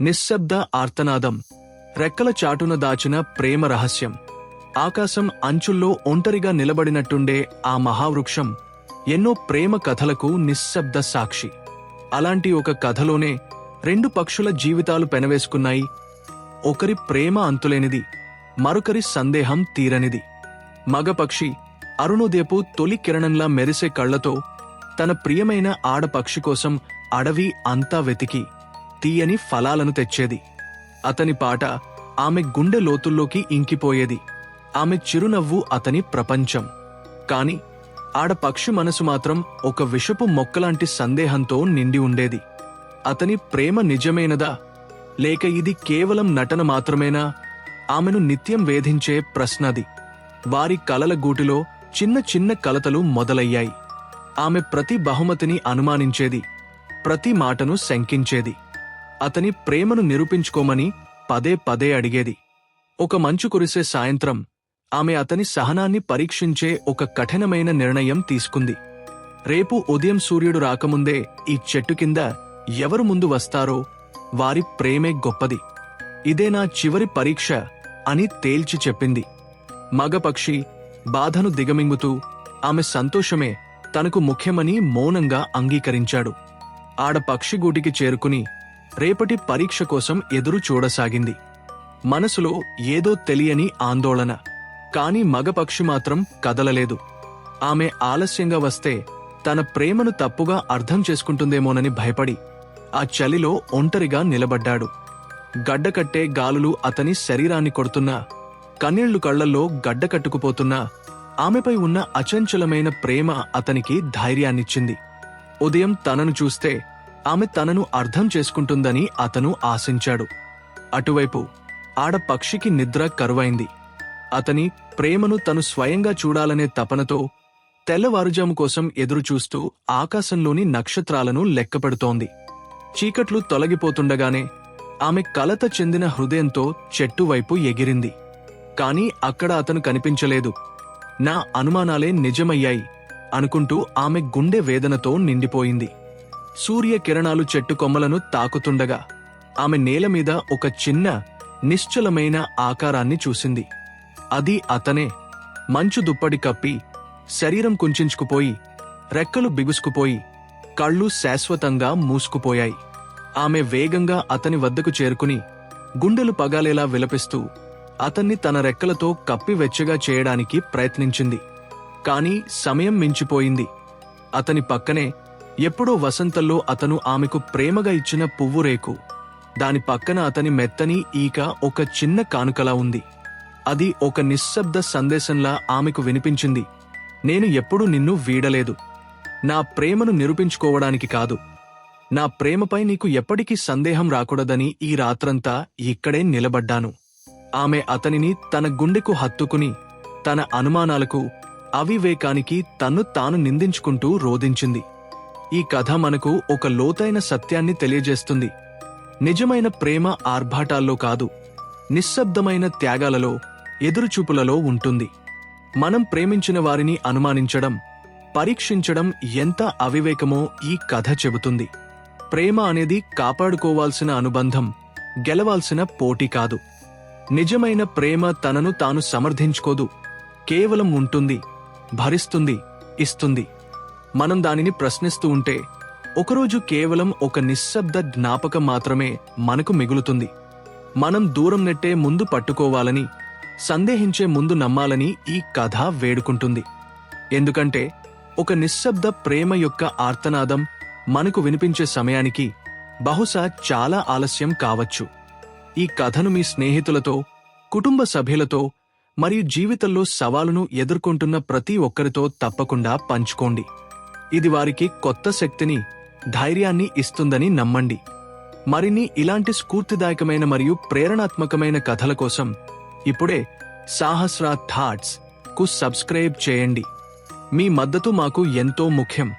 నిశ్శబ్ద ఆర్తనాదం. రెక్కల చాటున దాచిన ప్రేమ రహస్యం. ఆకాశం అంచుల్లో ఒంటరిగా నిలబడినట్టుండే ఆ మహావృక్షం ఎన్నో ప్రేమ కథలకు నిశ్శబ్ద సాక్షి. అలాంటి ఒక కథలోనే రెండు పక్షుల జీవితాలు పెనవేసుకున్నాయి. ఒకరి ప్రేమ అంతులేనిది మరొకరి సందేహం తీరనిది. మగపక్షి అరుణోదయపు తొలి కిరణంలా మెరిసే కళ్ళతో తన ప్రియమైన ఆడపక్షి కోసం అడవి అంతా వెతికి. తీయని ఫలాలను తెచ్చేది. అతని పాట ఆమె గుండె లోతుల్లోకి ఇంకిపోయేది. ఆమె చిరునవ్వు అతని ప్రపంచం. కాని ఆడపక్షి మనసు మాత్రం ఒక విషపు మొక్కలాంటి సందేహంతో నిండి ఉండేది. అతని ప్రేమ నిజమేనదా? లేక ఇది కేవలం నటన మాత్రమేనా? ఆమెను నిత్యం వేధించే ప్రశ్నది వారి కలల గూటిలో చిన్న చిన్న కలతలు మొదలయ్యాయి. ఆమె ప్రతి బహుమతిని అనుమానించేది. ప్రతి మాటను శంకించేది. అతని ప్రేమను నిరూపించుకోమని పదే పదే అడిగేది. ఒక మంచు కురిసే సాయంత్రం ఆమె అతని సహనాన్ని పరీక్షించే ఒక కఠినమైన నిర్ణయం తీసుకుంది. రేపు ఉదయం సూర్యుడు రాకముందే ఈ చెట్టు కింద ఎవరు ముందు వస్తారో వారి ప్రేమే గొప్పది. ఇదే నా చివరి పరీక్ష అని తేల్చి చెప్పింది. మగపక్షి బాధను దిగమింగుతూ ఆమె సంతోషమే తనకు ముఖ్యమని మౌనంగా అంగీకరించాడు. ఆడ పక్షిగూటికి చేరుకుని రేపటి పరీక్ష కోసం ఎదురు చూడసాగింది. మనసులో ఏదో తెలియని ఆందోళన. కాని మగపక్షి మాత్రం కదలలేదు. ఆమె ఆలస్యంగా వస్తే తన ప్రేమను తప్పుగా అర్థం చేసుకుంటుందేమోనని భయపడి ఆ చలిలో ఒంటరిగా నిలబడ్డాడు. గడ్డకట్టే గాలులు అతని శరీరాన్ని కొడుతున్నా కన్నీళ్ళు కళ్ళల్లో గడ్డకట్టుకుపోతున్నా ఆమెపై ఉన్న అచంచలమైన ప్రేమ అతనికి ధైర్యాన్నిచ్చింది. ఉదయం తనను చూస్తే ఆమె తనను అర్థం చేసుకుంటుందని అతను ఆశించాడు. అటువైపు ఆడ పక్షికి నిద్ర కరువైంది. అతని ప్రేమను తను స్వయంగా చూడాలనే తపనతో తెల్లవారుజాము కోసం ఎదురుచూస్తూ ఆకాశంలోని నక్షత్రాలను లెక్కపెడుతోంది. చీకట్లు తొలగిపోతుండగానే ఆమె కలత చెందిన హృదయంతో చెట్టు వైపు ఎగిరింది. కాని అక్కడ అతను కనిపించలేదు. నా అనుమానాలే నిజమయ్యాయి అనుకుంటూ ఆమె గుండె వేదనతో నిండిపోయింది. సూర్య కిరణాలు చెట్టు కొమ్మలను తాకుతుండగా ఆమె నేల మీద ఒక చిన్న నిశ్చలమైన ఆకారాన్ని చూసింది. అది అతనే. మంచు దుప్పటి కప్పి శరీరం కుంచుకుపోయి రెక్కలు బిగుసుకుపోయి కళ్ళు శాశ్వతంగా మూసుకుపోయాయి. ఆమె వేగంగా అతని వద్దకు చేరుకుని గుండెలు పగాలేలా విలపిస్తూ అతన్ని తన రెక్కలతో కప్పి వెచ్చగా చేయడానికి ప్రయత్నించింది. కాని సమయం మించిపోయింది. అతని పక్కనే ఎప్పుడో వసంతంలో అతను ఆమెకు ప్రేమగా ఇచ్చిన పువ్వు రేకు. దాని పక్కన అతని మెత్తని ఈక ఒక చిన్న కానుకలా ఉంది. అది ఒక నిశ్శబ్ద సందేశంలా ఆమెకు వినిపించింది. నేను ఎప్పుడూ నిన్ను వీడలేదు. నా ప్రేమను నిరూపించుకోవడానికి కాదు. నా ప్రేమపై నీకు ఎప్పటికీ సందేహం రాకూడదని ఈ రాత్రంతా ఇక్కడే నిలబడ్డాను. ఆమె అతనిని తన గుండెకు హత్తుకుని తన అనుమానాలకు అవివేకానికి తన్ను తాను నిందించుకుంటూ రోధించింది. ఈ కథ మనకు ఒక లోతైన సత్యాన్ని తెలియజేస్తుంది. నిజమైన ప్రేమ ఆర్భాటాల్లో కాదు నిశ్శబ్దమైన త్యాగాలలో ఎదురుచూపులలో ఉంటుంది. మనం ప్రేమించిన వారిని అనుమానించడం పరీక్షించడం ఎంత అవివేకమో ఈ కథ చెబుతుంది. ప్రేమ అనేది కాపాడుకోవాల్సిన అనుబంధం గెలవాల్సిన పోటీ కాదు. నిజమైన ప్రేమ తనను తాను సమర్థించుకోదు. కేవలం ఉంటుంది భరిస్తుంది ఇస్తుంది. మనం దానిని ప్రశ్నిస్తూ ఉంటే ఒకరోజు కేవలం ఒక నిశ్శబ్ద జ్ఞాపకం మాత్రమే మనకు మిగులుతుంది. మనం దూరం నెట్టే ముందు పట్టుకోవాలని సందేహించే ముందు నమ్మాలని ఈ కథ వేడుకుంటుంది. ఎందుకంటే ఒక నిశ్శబ్ద ప్రేమ యొక్క ఆర్తనాదం మనకు వినిపించే సమయానికి బహుశా చాలా ఆలస్యం కావచ్చు. ఈ కథను మీ స్నేహితులతో కుటుంబ సభ్యులతో మరియు జీవితంలో సవాలును ఎదుర్కొంటున్న ప్రతి ఒక్కరితో తప్పకుండా పంచుకోండి. ఇది వారికి కొత్త శక్తిని ధైర్యాన్ని ఇస్తుందని నమ్మండి. మరిన్ని ఇలాంటి స్ఫూర్తిదాయకమైన మరియు ప్రేరణాత్మకమైన కథల కోసం ఇప్పుడే సాహస్రా థాట్స్కు సబ్స్క్రైబ్ చేయండి. మీ మద్దతు మాకు ఎంతో ముఖ్యం.